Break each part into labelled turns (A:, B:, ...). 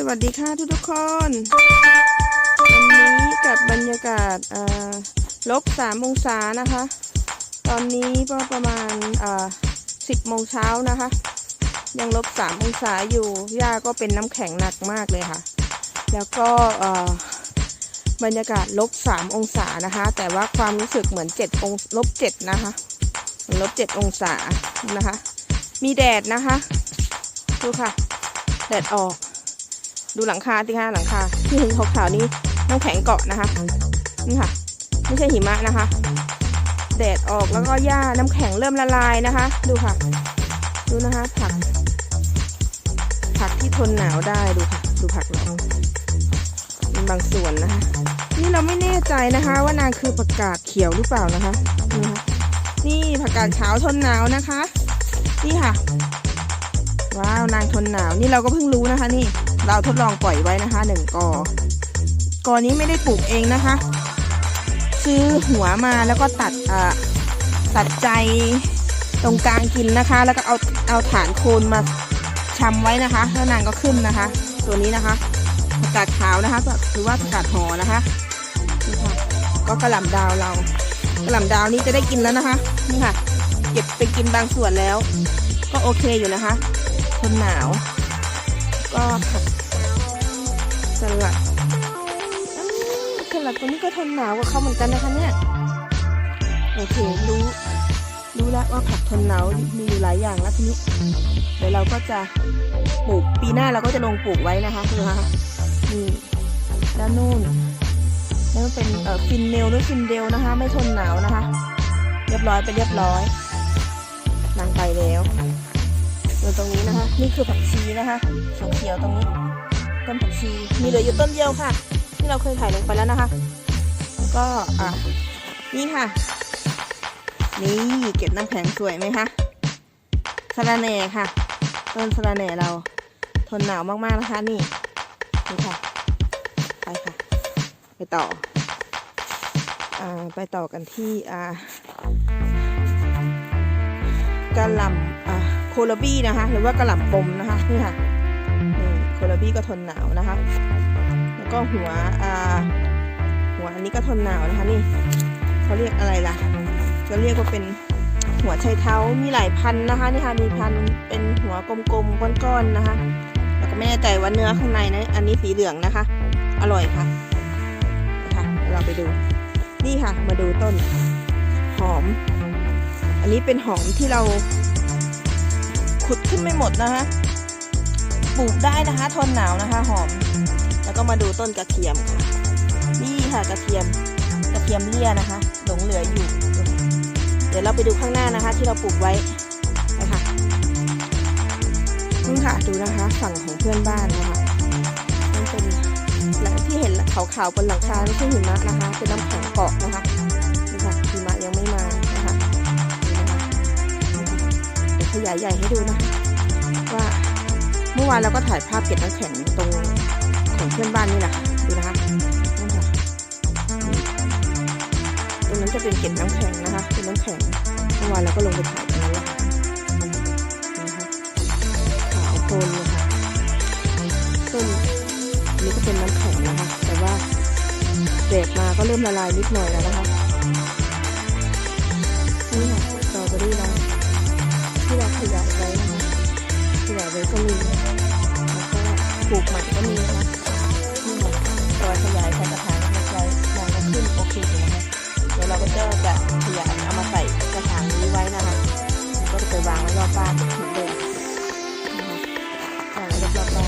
A: สวัสดีค่ะทุกทุกคน วันนี้กับบรรยากาศลบสามองศานะคะ ตอนนี้ก็ประมาณสิบโมงเช้านะคะ ยังลบสามองศาอยู่หญ้าก็เป็นน้ำแข็งหนักมากเลยค่ะ แล้วก็บรรยากาศลบสามองศานะคะ แต่ว่าความรู้สึกเหมือนเจ็ดองลบเจ็ดนะคะลบเจ็ดองศานะคะ มีแดดนะคะ ดูค่ะ แดดออก ดูหลังคาสิคะหลังคาที่เห็นขาวๆนี่น้ำแข็งเกาะนะคะนี่ค่ะ ไม่ใช่หิมะนะคะ แดดออกแล้วก็หญ้าน้ำแข็งเริ่มละลายนะคะ ดูค่ะ ดูนะคะผัก ผักที่ทนหนาวได้ดูค่ะ ดูผักเราเป็นบางส่วนนะคะ นี่เราไม่แน่ใจนะคะ ว่านางคือผักกาดเขียวหรือเปล่านะคะนี่นะคะนี่ผักกาดขาวทนหนาวนะคะ นี่ค่ะ ว้าวนางทนหนาว นี่เราก็เพิ่งรู้นะคะ นี่ เราทดลองปล่อยไว้นะคะหนึ่งกอกอนี้ไม่ได้ปลูกเองนะคะ ซื้อหัวมาแล้วก็ตัดอ่าตัดใจตรงกลางกินนะคะ แล้วก็เอาเอาฐานโคนมาชำไว้นะคะแล้วนางก็ขึ้นนะคะ ตัวนี้นะคะผักกาดขาวนะคะหรือว่าผักกาดหอนะคะนี่ค่ะก็กระหล่ำดาวเรากระหล่ำดาวนี้จะได้กินแล้วนะคะนี่ค่ะ เก็บไปกินบางส่วนแล้ว ก็โอเคอยู่นะคะทนหนาว ก็ผักสลัดอืมสลัดตัวนี้ก็ทนหนาวกว่าเขาเหมือนกันนะคะเนี่ย โอเครู้ รู้แล้วว่าผักทนหนาวมีอยู่หลายอย่างแล้วทีนี้ เดี๋ยวเราก็จะปลูกปีหน้าเราก็จะลงปลูกไว้นะคะคือคะนี่ด้านนู่นนั่นเป็นเอ่อฟินเนลหรือฟินเดลนะคะ ไม่ทนหนาวนะคะ เรียบร้อยไปเรียบร้อยนางไปแล้ว นี่คือผักชีนะคะเขียวๆตรงนี้ ต้นผักชี มีเหลืออยู่ต้นเดียวค่ะ ที่เราเคยถ่ายลงไปแล้วนะคะ ก็อะนี่ค่ะ นี่เก็บน้ำแข็งสวยไหมคะสะระแหน่ค่ะ ต้นสะระแหน่เราทนหนาวมากๆนะคะนี่นี่ค่ะ ไปค่ะ ไปต่ออ่าไปต่อกันที่อ่ากระลำ ลบี้นะคะ หรือว่ากระหล่ำปมนะคะนี่ค่ะนี่โคลบี้ก็ทนหนาวนะคะ แล้วก็หัวอ่าหัวอันนี้ก็ทนหนาวนะคะนี่เขาเรียกอะไรล่ะจะเรียกว่าเป็นหัวไชเท้ามีหลายพันนะคะนี่ค่ะมีพันเป็นหัวกลมๆก้อนๆนะคะ แล้วก็ไม่แน่ใจว่าเนื้อข้างในนะอันนี้สีเหลืองนะคะ อร่อยค่ะค่ะเดี๋ยวเราไปดูนี่ค่ะมาดูต้นหอม อันนี้เป็นหอมที่เรา ขุดขึ้นไม่หมดนะคะปลูกได้นะคะ ทนหนาวนะคะ หอม แล้วก็มาดูต้นกระเทียมค่ะนี่ค่ะกระเทียมกระเทียมเลี่ยนะคะ หลงเหลืออยู่ เดี๋ยวเราไปดูข้างหน้านะคะ ที่เราปลูกไว้นะคะนี่ค่ะดูนะคะฝั่งของเพื่อนบ้านนะคะนั่นเป็นหลังที่เห็นขาวๆบนหลังคาไม่ใช่หิมะนะคะเป็นน้ำแข็งเกาะนะคะ ยายใหญ่ให้ดูนะคะว่าเมื่อวานเราก็ถ่ายภาพเก็บน้ำแข็งตรงของเพื่อนบ้านนี่แหละค่ะดูนะคะนี่ค่ะตรงนั้นจะเป็นเก็บน้ำแข็งนะคะเป็นน้ำแข็งเมื่อวานเราก็ลงไปถ่ายตรงนั้นแหละค่ะนะคะขาวโพลนเลยค่ะต้นนี้ก็เป็นน้ำแข็งนะคะ แต่ว่าแดดมาก็เริ่มละลายนิดหน่อยแล้วนะคะ บานเหมือนเดิมนะคะวางไว้รอบๆบ้า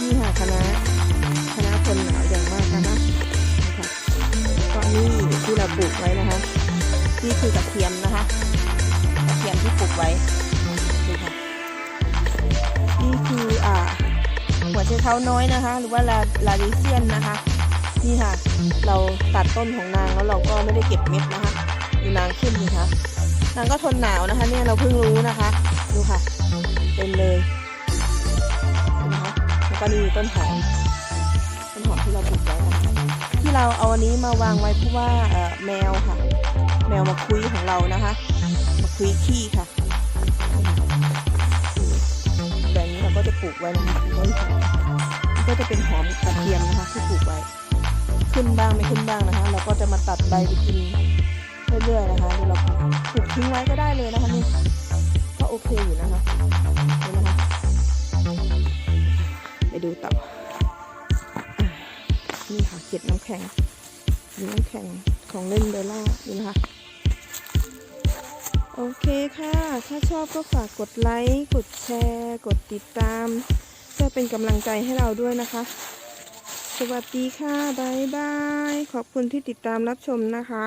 A: นี่ค่ะคณะคณะคนหนาวอย่างมากนะคะนะคะก็นี่ที่เราปลูกไว้นะคะ นี่คือกระเทียมนะคะกระเทียมที่ปลูกไว้ดูค่ะนี่คืออ่าหัวไชเท้าน้อยนะคะ หรือว่าลาลาลิเซียนนะคะ นี่ค่ะ เราตัดต้นของนางแล้วเราก็ไม่ได้เก็บเม็ดนะคะ ดูนางขึ้นดูค่ะนางก็ทนหนาวนะคะ เนี่ยเราเพิ่งรู้นะคะ ดูค่ะเต็มเลยเห็นะคะแล้วก็นี่ต้นหอมต้นหอมที่เราปลูกไว้นะคะที่เราเอาอันนี้มาวางไว้เพราะว่าเอ่อแมวค่ะ แมวมาคุยของเรานะคะ มาคุยขี้ค่ะนี่ค่ะแบบนี้ปลูกไว้นะคะต้นหอมก็จะเป็นหอมกระเทียมนะคะที่ปลูกไว้ ขึ้นบ้างไม่ขึ้นบ้างนะคะ เราก็จะมาตัดใบไปกิน เรื่อยๆนะคะเดี๋ยวเราปลูกทิ้งไว้ก็ได้เลยนะคะนี่ก็โอเคอยู่นะคะเห็นไหมคะไปดูต่อนี่ค่ะเก็บน้ำแข็งน้ำแข็งของเล่นเบลล่าดูนะคะโอเคค่ะ ถ้าชอบก็ฝากกดไลค์ กดแชร์ กดติดตามเพื่อเป็นกำลังใจให้เราด้วยนะคะ สวัสดีค่ะ บ๊ายบาย ขอบคุณที่ติดตามรับชมนะคะ